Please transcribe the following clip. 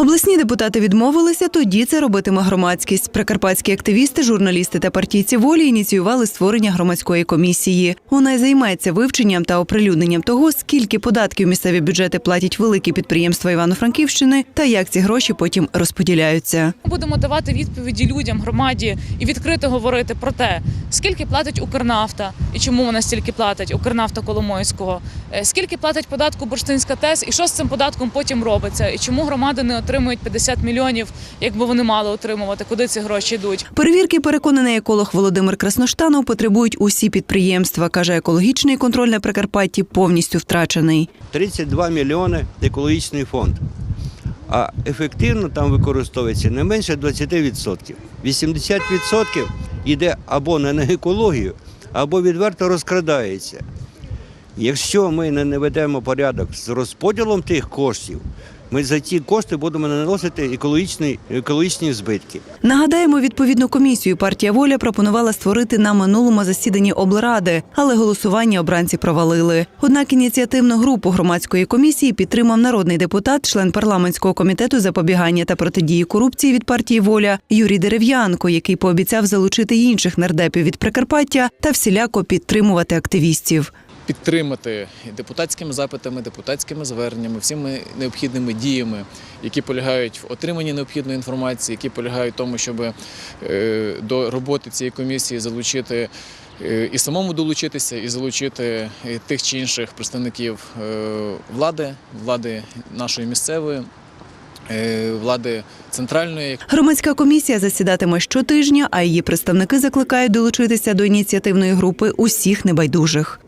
Обласні депутати відмовилися, тоді це робитиме громадськість. Прикарпатські активісти, журналісти та партійці волі ініціювали створення громадської комісії. Вона й займеться вивченням та оприлюдненням того, скільки податків місцеві бюджети платять великі підприємства Івано-Франківщини та як ці гроші потім розподіляються. Будемо давати відповіді людям, громаді і відкрито говорити про те, скільки платить Укрнафта і чому вона стільки платить Укрнафта Коломойського, е, скільки платить податку Бурштинська ТЕС і що з цим податком потім робиться, і чому громади не отримують 50 мільйонів, якби вони мали отримувати, куди ці гроші йдуть. Перевірки, переконаний еколог Володимир Красноштанов, потребують усі підприємства. каже, екологічний контроль на Прикарпатті повністю втрачений. 32 мільйони екологічний фонд. А ефективно там використовується не менше 20%. 80% йде або не на екологію, або відверто розкрадається. Якщо ми не наведемо порядок з розподілом тих коштів, ми за ті кошти будемо наносити екологічні, екологічні збитки. Нагадаємо, відповідну комісію партія Воля пропонувала створити на минулому засіданні облради, але голосування обранці провалили. Однак ініціативну групу громадської комісії підтримав народний депутат, член парламентського комітету запобігання та протидії корупції від партії Воля Юрій Дерев'янко, який пообіцяв залучити інших нардепів від Прикарпаття та всіляко підтримувати активістів. Підтримати депутатськими запитами, депутатськими зверненнями, всіми необхідними діями, які полягають в отриманні необхідної інформації, які полягають в тому, щоб е, до роботи цієї комісії залучити е, і самому долучитися, і залучити е, тих чи інших представників влади, влади нашої місцевої, влади центральної, Громадська комісія засідатиме щотижня, а її представники закликають долучитися до ініціативної групи усіх небайдужих.